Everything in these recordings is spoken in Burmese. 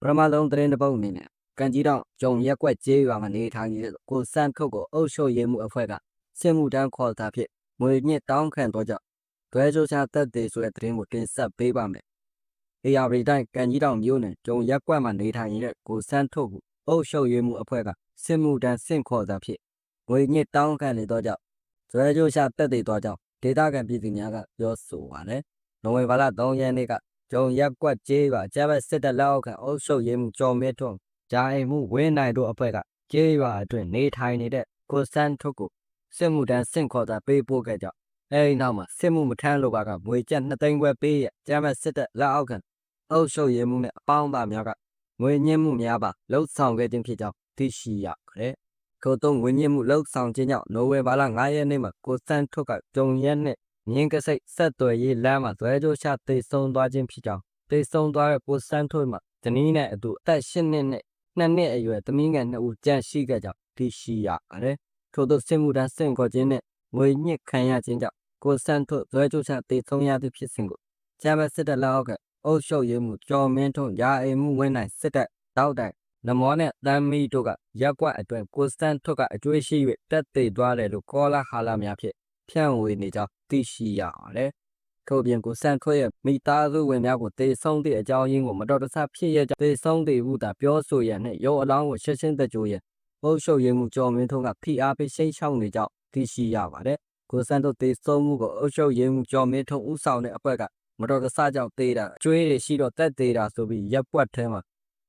ပထမဆုံးသတင်းတစ်ပုဒ်အနေနဲ့ကန်ကြီးတောင်ဂျုံရက်ကွက်ကျေးရွာမှာနေထိုင်နေတဲ့ကိုစန်းထုတ်ကိုအုပ်ချုပ်ရေးမှုအဖွဲ့ကစစ်မှုတန်းခေါ်တာဖြစ်ငွေညစ်တောင်းခံတော့ကြောင့်တွဲချိုးချတက်သေးဆိုတဲ့သတင်းကိုတင်ဆက်ပေးပါမယ်။ AR တိုင်းကန်ကြီးတောင်မြို့နယ်ဂျုံရက်ကွက်မှာနေထိုင်နေတဲ့ကိုစန်းထုတ်ကိုအုပ်ချုပ်ရေးမှုအဖွဲ့ကစစ်မှုတန်းဆင့်ခေါ်တာဖြစ်ငွေညစ်တောင်းခံနေတော့ကြောင့်တွဲချိုးချတက်သေးတော့ကြောင့်ဒေသခံပြည်သူများကပြောဆိုပါတယ်။နိုဝင်ဘာလ3ရက်နေ့က ကျုံရက်ကွက်ကျေးရွာကျဘက်စစ်တပ်လက်အောက်ခံအုပ်ချုပ်ရေးမှုကျော်မဲထွန်းဂျာအိမ်မှုဝင်းနိုင်တို့အဖွဲ့ကကျေးရွာအတွင်းနေထိုင်နေတဲ့ကိုစန်းထုတ်ကိုစစ်မှုတန်းဆင့်ခေါ်တာပေးပို့ခဲ့ကြောင်းအဲဒီနောက်မှာစစ်မှုမထမ်းလို့ပါကငွေကျပ်2သိန်းခွဲပေးရကျဘက်စစ်တပ်လက်အောက်ခံအုပ်ချုပ်ရေးမှုနဲ့အပေါင်းပါများကငွေညှင်းမှုများပါလှုပ်ဆောင်ခဲ့ခြင်းဖြစ်ကြောင်းသိရှိရပါတယ်။ကိုတုံးငွေညှင်းမှုလှုပ်ဆောင်ခြင်းကြောင့်နိုဝင်ဘာလ9ရက်နေ့မှာကိုစန်းထုတ်ကကြုံရက်နဲ့ မြင်းကစိတ်ဆက်သွယ်ရေးလမ်းမှာဇွဲကြိုးချသေဆုံးသွားခြင်းဖြစ်ကြောင်းသေဆုံးသွားတဲ့ကိုစန်းထွေးမှာဇနီးနဲ့အတူအသက်၈နှစ်နဲ့2နှစ်အရွယ်သမီးငယ်2ဦးကြန့်ရှိခဲ့ကြောင်းသိရှိရပါတယ်။ထို့သောစစ်မှုထမ်းဆင့်ခေါ်ခြင်းနဲ့ငွေညှစ်ခံရခြင်းကြောင့်ကိုစန်းထွေးဇွဲကြိုးချသေဆုံးရသည့်ဖြစ်စဉ်ကိုကျမ်းပတ်စစ်တပ်လက်အောက်ကအုပ်ချုပ်ရေးမှုကျော်မင်းထွန်းရာအိမ်မှုဝင်းနိုင်စစ်တပ်တောက်တိုင်နမောနဲ့တမ်းမီတို့ကရက်ကွက်အတွင်းကိုစတန်ထွတ်ကအကျွေးရှိ၍တက်သေးသွားတယ်လို့ကောလာဟာလာများဖြင့် ဖြန့်ဝေနေကြောင်းသိရှိရပါတယ်။ထို့ပြင်ကိုစန်ထွတ်ရဲ့မိသားစုဝင်များကိုတေဆုံးသည့်အကြောင်းရင်းကိုမတော်တဆဖြစ်ရကြောင်းတေဆုံးသေးဟုသာပြောဆိုရနှင့်ရုပ်အလောင်းကိုရှင်းရှင်းတကြိုရအုပ်ချုပ်ရေးမှုကျော်မင်းထွန်းကဖိအားပေးရှိန်ချောင်းနေကြောင်းသိရှိရပါတယ်။ကိုစန်တို့တေဆုံးမှုကိုအုပ်ချုပ်ရေးမှုကျော်မင်းထွန်းဦးဆောင်တဲ့အဖွဲ့ကမတော်တဆကြောင့်တေးတာအကျွေးတွေရှိတော့တက်သေးတာဆိုပြီးရက်ပွက်ထဲမှာ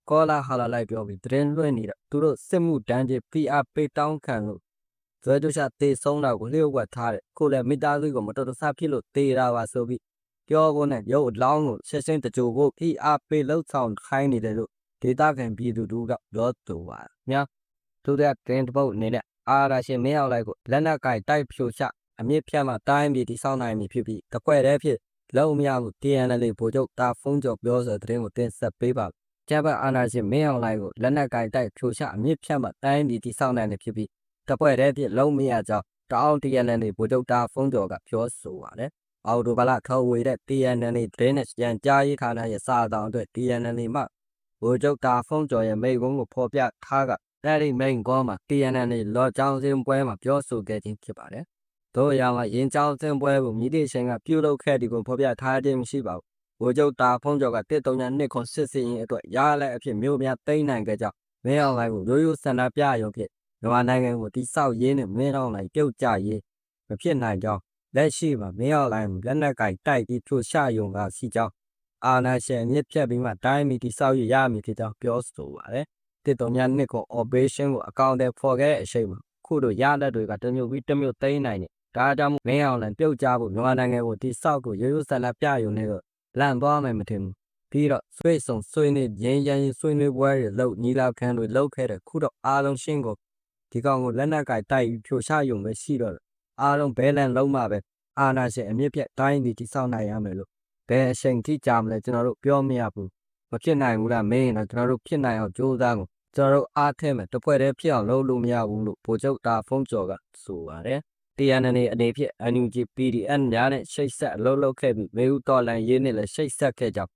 ကောလာဟာလာလိုက်ပြောပြီးသတင်းလွှင့်နေတာသူတို့စစ်မှုတန်းကြီး PR ပေးတောင်းခံလို့ ဇွဲတို့ချတေဆုံးတာကိုလျှို့ဝှက်ထားတယ်ခုလည်းမိသားစုကိုမတော်တဆဖြစ်လို့တေတာပါဆိုပြီးပြောကုန်နဲ့ရုပ်အလောင်းကိုဆက်စင်းတကြိုဖို့ PR ပေးလှုပ်ဆောင်ခိုင်းနေတယ်လို့ဒေတာခံပြည်သူတို့ကပြောတူပါများသူတဲ့တင်းတပုတ်အနေနဲ့အာရရှင်မင်းအောင်လိုက်ကိုလက်နက်ကင်တိုက်ဖြိုချအမြင့်ဖြတ်မှတိုင်းပြည်တိဆောက်နိုင်ပြီဖြစ်ပြီးတကွက်တည်းဖြစ်လုံးမရဘူး TNL ဗိုလ်ချုပ်တာဖုံးကျော်ပြောဆိုတဲ့သတင်းကိုတင်ဆက်ပေးပါကျပ်အာနာရှင်မင်းအောင်လိုက်ကိုလက်နက်ကင်တိုက်ဖြိုချအမြင့်ဖြတ်မှတိုင်းပြည်တိဆောက်နိုင်တယ်ဖြစ်ပြီး တပွဲတည်းဖြစ်လုံးမရကြောင်းတောင်း TNL ဗိုလ်ချုပ်တာဖုံးကျော်ကပြောဆိုပါတယ်အော်တိုဘလာထောက်ဝေတဲ့ TNL ဒင်းနဲ့ရန်ကြားရေးဌာနရဲ့စာတောင်အတွက် TNL မှဗိုလ်ချုပ်တာဖုံးကျော်ရဲ့မိကုန်းကိုဖော်ပြထားကအဲ့ဒီမိန်ကောမှာ TNL လော်ချောင်းစင်းပွဲမှာပြောဆိုခဲ့ခြင်းဖြစ်ပါတယ်တို့အရာမှာရင်ကြောင်းစင်ပွဲကိုမြည်တိရှင်ကပြုလုပ်ခဲ့ဒီကိုဖော်ပြထားခြင်းမရှိပါဘူး။ဝိုလ်ချုပ်တာဖုံးကျော်ကတစ်တုံညာနှစ်ခွန်စစ်စင်ရင်အတွက်ရလိုက်အဖြစ်မျိုးများတိမ့်နိုင်ကြကြောင်းမင်းအောင်လိုင်းကိုရိုးရိုးစန္ဒပြရုံဖြင့် မြန်မာနိုင်ငံကိုတိဆောက်ရင်းနဲ့မင်းအောင်လိုင်းပြုတ်ကြရေးမဖြစ်နိုင်ကြောင်းလက်ရှိမှာမင်းအောင်လိုင်းလက်နက်ကင်တိုက်ပြီးထိုရှာယုံကရှိကြောင်းအာနာရှင်မြစ်ဖြတ်ပြီးမှတိုင်းမီတိဆောက်ရရမည်ဖြစ်ကြောင်းပြောဆိုပါတယ်။တစ်တုံညာနှစ်ခွန် operation ကိုအကောင့်ထဲဖော်ခဲ့တဲ့အချိန်မှာခုတို့ရလက်တွေကတမျိုးပြီးတမျိုးသိမ်းနိုင်တယ်ဒါကြောင့်မင်းအောင်လန်ပြုတ်ကြဖို့မြန်မာနိုင်ငံကိုတိဆောက်ကိုရိုးရိုးဆက်လက်ပြယူနေတော့လန့်သွားမယ်မထင်ဘူးပြီးတော့ဆွေးဆုံဆွေးနေရင်းရင်းဆွေးနွေးပွဲတွေလုပ်ညီလာခံတွေလုပ်ခဲ့တဲ့ခုတော့အားလုံးရှင်းကို ဒီကောင်ကိုလက်နက်ကင်တိုက်ပြီးဖြိုချယုံပဲရှိတော့အားလုံးဘဲလန်လုံးမှပဲအာနာရှင်အမြင့်ပြတ်တိုင်းဒီတိဆောက်နိုင်ရမယ်လို့ဘယ်အချိန်ထိကြာမလဲကျွန်တော်တို့ပြောမရဘူးမဖြစ်နိုင်ဘူးလားမင်းတော့ကျွန်တော်တို့ဖြစ်နိုင်အောင်ကြိုးစားကိုကျွန်တော်တို့အားထည့်မယ်တစ်ဖွဲ့တည်းဖြစ်အောင်လုပ်လို့မရဘူးလို့ဗိုလ်ချုပ်တာဖုံးကျော်ကဆိုပါတယ် TNN အနေဖြင့် NUG PDN များနဲ့ရှိတ်ဆက်အလုပ်လုပ်ခဲ့ပြီးမေဦးတော်လန်ရေးနဲ့လည်းရှိတ်ဆက်ခဲ့ကြောင်း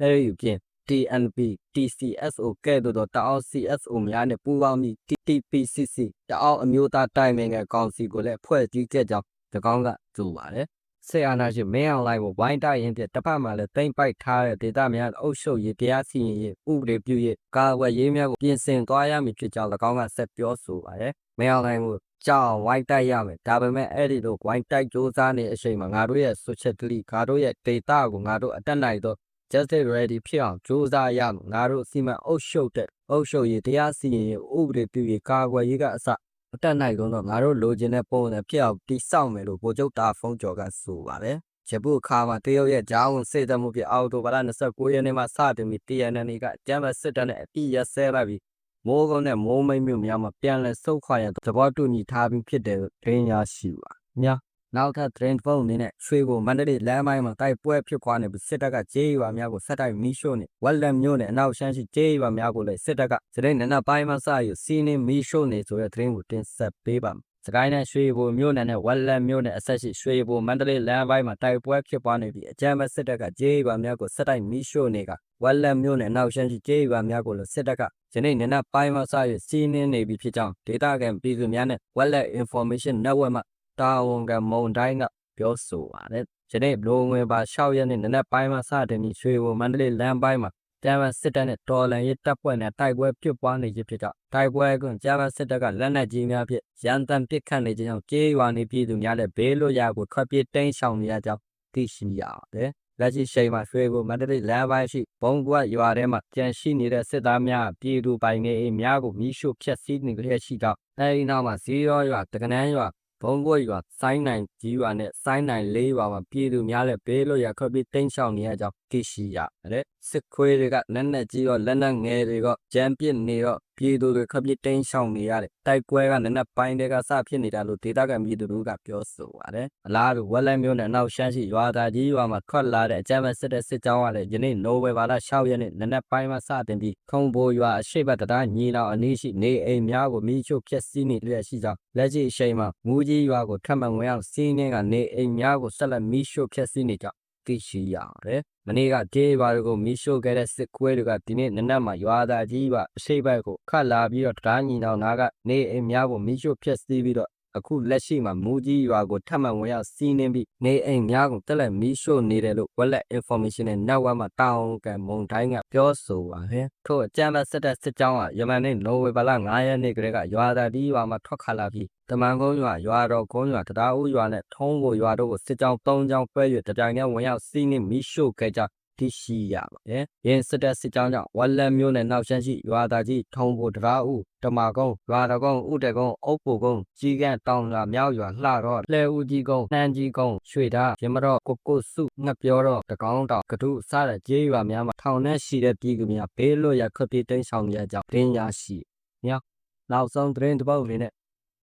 အဲဒီပြင် TNP TCSO ကဲ့သို့သောတအောက် CSO များနဲ့ပူးပေါင်းပြီး TTPCC တအောက်အမျိုးသားတိုင်ပင်ခံကောင်စီကိုလည်းဖွဲ့စည်းခဲ့ကြောင်း၎င်းကဆိုပါတယ်ဆေအာနာရှင်မင်းအောင်လိုင်းကိုဝိုင်းတိုက်ရင်ပြတစ်ဖက်မှာလည်းတိမ့်ပိုက်ထားတဲ့ဒေသများအုပ်ချုပ်ရေးတရားစီရင်ရေးဥပဒေပြုရေးကာဝယ်ရေးများကိုပြင်ဆင်သွားရမည်ဖြစ်ကြောင်း၎င်းကဆက်ပြောဆိုပါတယ်မင်းအောင်လိုင်းကိုကြောက်ဝိုင်းတိုက်ရမယ်ဒါပေမဲ့အဲ့ဒီလိုဝိုင်းတိုက်ကြိုးစားနေအချိန်မှာငါတို့ရဲ့ socially ငါတို့ရဲ့ data ကိုငါတို့အတက်နိုင်တော့ justice ready ဖြစ်အောင်ကြိုးစားရမယ်ငါတို့စီမံအုပ်ချုပ်တဲ့အုပ်ချုပ်ရေးတရားစီရင်ရေးဥပဒေပြုရေးကာကွယ်ရေးကအစအတက်နိုင်တော့ငါတို့လိုချင်တဲ့ပုံစံဖြစ်အောင်တိစောက်မယ်လို့ဗိုလ်ချုပ်တာဖုံးကျော်ကဆိုပါတယ်ဂျပူခါမှာတရုတ်ရဲ့ဂျာဝန်စေတမှုပြအော်တိုဘာလ29ရက်နေ့မှာစတင်ပြီး TNN ကကျမ်းမစစ်တပ်နဲ့အပြည့်ရဆဲလိုက်ပြီးမိုးကုန်းနဲ့မိုးမိတ်မြို့များမှာပြန်လည်ဆုတ်ခွာရန်သဘောတူညီထားပြီးဖြစ်တယ်ဒင်းရရှိပါများ နောက်ထပ် train phone အနေနဲ့ရွှေကိုမန္တလေးလမ်းပိုင်းမှာတိုက်ပွဲဖြစ်ခွာနေပြီးစစ်တပ်ကကျေးရွာများကိုဆက်တိုက်မီးရှို့နေဝက်လက်မြို့နဲ့အနောက်ရှမ်းရှိကျေးရွာများကိုလည်းစစ်တပ်ကစတဲ့နနပိုင်းမှာစယူစီးနေမီးရှို့နေဆိုတဲ့ train ကိုတင်ဆက်ပေးပါမယ်စကိုင်းနဲ့ရွှေဘိုမြို့နယ်နဲ့ဝက်လက်မြို့နယ်အဆက်ရှိရွှေဘိုမန္တလေးလမ်းပိုင်းမှာတိုက်ပွဲဖြစ်ပွားနေပြီးအကြမ်းဖက်စစ်တပ်ကကြေးရွာများကိုစစ်တိုက်မိရှို့နေကဝက်လက်မြို့နယ်နောက်ရှမ်းရှိကြေးရွာများကိုလည်းစစ်တပ်ကယနေ့နေ့နက်ပိုင်းမှာစ၍စီးနင်းနေပြီဖြစ်ကြောင်းဒေတာကန်ပြည်သူများနဲ့ဝက်လက် information network မှ တာဝန်ခံမုံတိုင်းကပြောဆိုပါတယ်ယနေ့ဘလိုဝင်ပါ6ရက်နေ့နနက်ပိုင်းမှာစတင်ပြီးရွှေဘိုမန္တလေးလမ်းပိုင်းမှာကျမ်းမစစ်တပ်နဲ့တော်လန်ရေးတပ်ဖွဲ့နဲ့တိုက်ပွဲဖြစ်ပွားနေခြင်းဖြစ်ကြောင်းတိုက်ပွဲကွန်းကျမ်းမစစ်တပ်ကလက်နက်ကြီးများဖြင့်ရန်တမ်းပစ်ခတ်နေခြင်းကြောင့်ကြေးရွာနေပြည်သူများလည်းဘေးလွတ်ရာကိုထွက်ပြေးတိမ်းရှောင်နေရကြောင်းသိရှိရပါတယ်။လက်ရှိရှိန်မှာရွှေကိုမန္တလေးလမ်းပိုင်းရှိဘုံကွက်ရွာထဲမှာကြန့်ရှိနေတဲ့စစ်သားများပြည်သူပိုင်နေအိမ်များကိုမိရှို့ဖျက်ဆီးနေကြရရှိကြောင်းအဲဒီနောက်မှာဇီရောရွာတကနန်းရွာ ဘုံကွက်ရွာစိုင်းနိုင်ကြီးရွာနဲ့စိုင်းနိုင်လေးရွာမှာပြည်သူများလည်းဘေးလွတ်ရာထွက်ပြေးတိမ်းရှောင်နေရကြောင်းသိရှိရပါတယ်။ စစ်ခွေးတွေကလက်နက်ကြီးရောလက်နက်ငယ်တွေရောကြမ်းပစ်နေတော့ပြည်သူတွေထွက်ပြေးတိမ်းရှောင်နေရတယ်။တိုက်ပွဲကနက်နက်ပိုင်းတွေကစဖြစ်နေတာလို့ဒေသခံပြည်သူတို့ကပြောဆိုပါတယ်။အလားတူဝက်လက်မျိုးနဲ့နောက်ရှမ်းရှိရွာသားကြီးရွာမှာထွက်လာတဲ့အကြမ်းဖက်စစ်တဲ့စစ်ကြောင်းကလည်းယနေ့နိုဝင်ဘာလ6ရက်နေ့နက်နက်ပိုင်းမှာစတင်ပြီးခုံဘိုရွာအရှိတ်ဘက်တရားညီနောင်အနည်းရှိနေအိမ်များကိုမိချို့ဖျက်ဆီးနေလျက်ရှိကြောင်းလက်ရှိအချိန်မှာမူကြီးရွာကိုထပ်မံဝင်ရောက်စီးနှင်းကနေအိမ်များကိုဆက်လက်မိချို့ဖျက်ဆီးနေကြောင်း သိရှိရပါတယ်။မနေ့ကဒေးဘာတွေကိုမိရှို့ခဲ့တဲ့စစ်ခွေးတွေကဒီနေ့နနက်မှာရွာသားကြီးပါအရှိတ်ဘက်ကိုခတ်လာပြီးတော့တရားညီနောင်နာကနေအိမ်များကိုမိရှို့ဖျက်ဆီးပြီးတော့ အခုလက်ရှိမှာမူကြီးရွာကိုထပ်မံဝင်ရောက်စီးနှင်းပြီးနေအိမ်များကိုတက်လက်မီးရှို့နေတယ်လို့ wallet information နဲ့ network မှာတောင်းကံမုံတိုင်းကပြောဆိုပါတယ်။ထို့အကြမ်းဖက်စစ်တပ်စစ်ကြောင်းကယမန်နေ့နိုဝင်ဘာလ9ရက်နေ့ကလေးကရွာသားဒီရွာမှာထွက်ခါလာပြီးတမန်ကုန်းရွာရွာတော်ကုန်းရွာတရားဦးရွာနဲ့ထုံးကိုရွာတို့ကိုစစ်ကြောင်း၃ကြောင်းပွဲ၍တပြိုင်တည်းဝင်ရောက်စီးနှင်းမီးရှို့ခဲ့ကြ သိရှိရပါတယ်။ရင်းစစ်တပ်စစ်ကြောင်းကြောင့်ဝက်လက်မျိုးနဲ့နောက်ရှမ်းရှိရွာသားကြီးထုံးကိုတရားဦးတမာကုန်းရွာတော်ကုန်းဥတကုန်းအုပ်ပိုကုန်းကြီးကန့်တောင်ရွာမြောက်ရွာလှတော့လှဲဦးကြီးကုန်းနှမ်းကြီးကုန်းရွှေသားရမတော့ကိုကိုစုငှက်ပြောတော့တကောင်းတောင်ကထုစတဲ့ကျေးရွာများမှာထောင်နဲ့ရှိတဲ့ပြည်သူများဘေးလွတ်ရာခပ်ပြေးတိမ်းဆောင်နေရကြောင်းတင်းရရှိညောင်းနောက်ဆုံးသတင်းတစ်ပုဒ်လေးနဲ့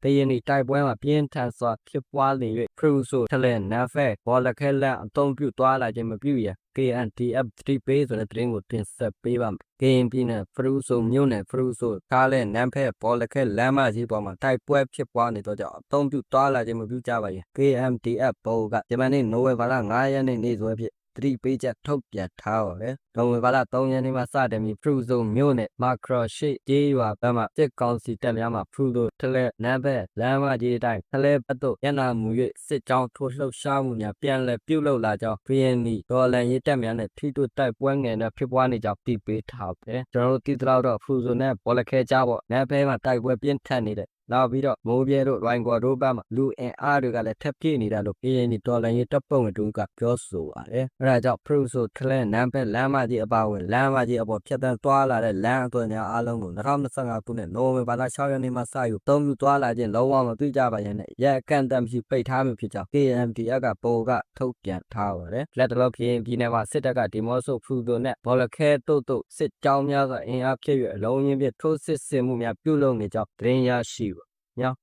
တရင်ဒီတိုက်ပွဲမှာပြင်းထန်စွာဖြစ်ပွားနေ၍ခရုဆိုထလက်နဖက်ဘောလခဲလန်အုံပြုသွားလာခြင်းမပြုရ KNTF 3 page ဆိုတဲ့သတင်းကိုတင်ဆက်ပေးပါမယ်။ KN ပြည်နယ်ဖရူဆိုမြို့နယ်ဖရူဆိုကားလဲနန်းဖက်ဘောလခဲလမ်းမကြီးပေါ်မှာတိုက်ပွဲဖြစ်ပွားနေတော့ကြောင့်အုံပြုသွားလာခြင်းမပြုကြပါရင် KMTF ဘောကဂျမန်နေ့နိုဝင်ဘာလ9ရက်နေ့နေ့စွဲဖြင့်သ တိပေးချက်ထုတ်ပြန်ထားပါတယ်။နိုဝင်ဘာလ3ရက်နေ့မှာစတင်ပြီးဖရူဆိုမြို့နယ်မာခရရှိကျေးရွာဘက်မှစစ်ကောင်စီတပ်များမှဖရူဆိုထလက်နန်းဘက်လမ်းမကြီးအတိုင်းထလက်ဘက်သို့ရန်နာမူ၍စစ်ကြောင်းထိုးလှုပ်ရှားမှုများပြန်လည်ပြုလုပ်လာကြောင်း PNL ဒေါ်လန်ရေးတပ်များနဲ့ထိတွေ့တိုက်ပွဲငယ်နဲ့ဖြစ်ပွားနေကြောင်းသိပေးထားပါတယ်။ကျွန်တော်တို့သိသလောက်တော့ဖရူဆိုနဲ့ဘောလခဲကြားပေါ့နန်းဘက်မှာတိုက်ပွဲပြင်းထန်နေတဲ့ နောက်ပြီးတော့မိုးပြဲတို့ရိုင်ကွာတို့ဘက်မှာလူအင်အားတွေကလည်းထပ်ပြည့်နေတာလို့ PNL ဒေါ်လန်ရေးတပ်ပုံဝင်တို့ကပြောဆိုပါတယ်။အဲဒါကြောင့်ဖရူဆိုထလက်နန်းဘက်လမ်းမကြီးအပါအဝင်လမ်းမကြီးအပေါ်ဖြတ်တန်းသွားလာတဲ့လမ်းအသွင်များအားလုံးကို2025ခုနှစ်နိုဝင်ဘာလ6ရက်နေ့မှစယူသုံးပြသွားလာခြင်းလုံးဝမသိကြပါရင်လည်းရက်အကန့်အသတ်မရှိပိတ်ထားမှုဖြစ်ကြောင်း KMDF ကပိုကထုတ်ပြန်ထားပါတယ်။လက်တလုံးပြည်ပြည်နယ်မှာစစ်တပ်ကဒီမော့ဆိုဖရူဆိုနဲ့ဘောလခဲတုတ်တုတ်စစ်ကြောင်းများစွာအင်အားဖြည့်၍အလုံးရင်းဖြင့်ထိုးစစ်ဆင်မှုများပြုလုပ်နေကြောင်းသတင်းရရှိပါ Yeah.